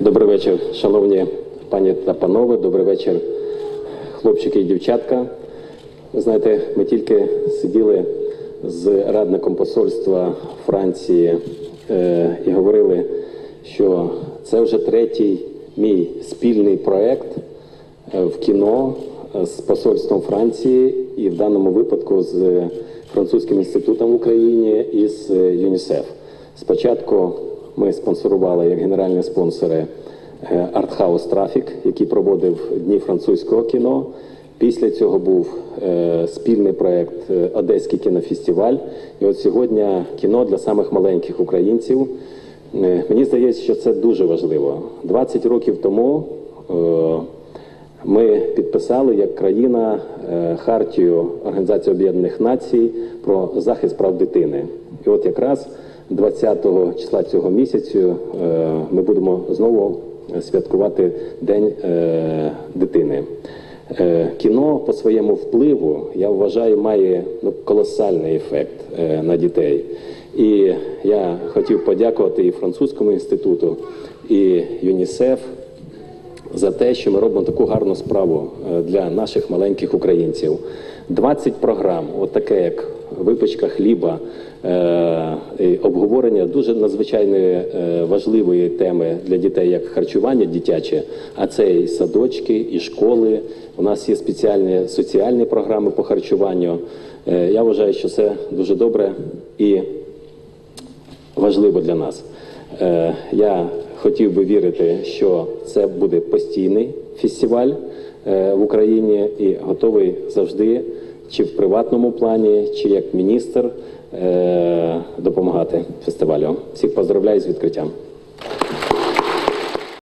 Добрий вечір, шановні пані та панове. Добрий вечір, хлопчики і дівчатка. Ви знаєте, ми тільки сиділи з радником посольства Франції е, і говорили, що це вже третій мій спільний проект е, в кіно е, з посольством Франції і в даному випадку з французьким інститутом в Україні і з е, ЮНІСЕФ. Спочатку ми спонсорували як генеральні спонсори е, Артхаус Трафік, який проводив Дні французького кіно. Після цього був е, спільний проект е, Одеський кінофестиваль. І от сьогодні кіно для самих маленьких українців. Е, мені здається, що це дуже важливо. 20 років тому е, ми підписали як країна е, хартію Організації Об'єднаних Націй про захист прав дитини. І от якраз 20 числа цього місяцю е, ми будемо знову святкувати День е, дитини. Е, Кіно по своєму впливу, я вважаю, має ну, колосальний ефект е, на дітей. І я хотів подякувати і французькому інституту, і ЮНІСЕФ за те, що ми робимо таку гарну справу е, для наших маленьких українців. 20 програм, от таке як випічка хліба, е, обговорення дуже надзвичайної е, важливої теми для дітей, як харчування дитяче, а це і садочки, і школи. У нас є спеціальні соціальні програми по харчуванню. Е, Я вважаю, що це дуже добре і важливо для нас. Я хотів би вірити, що це буде постійний фестиваль в Україні і готовий завжди, чи в приватному плані, чи як міністр, е, допомагати фестивалю. Всіх поздравляю з відкриттям.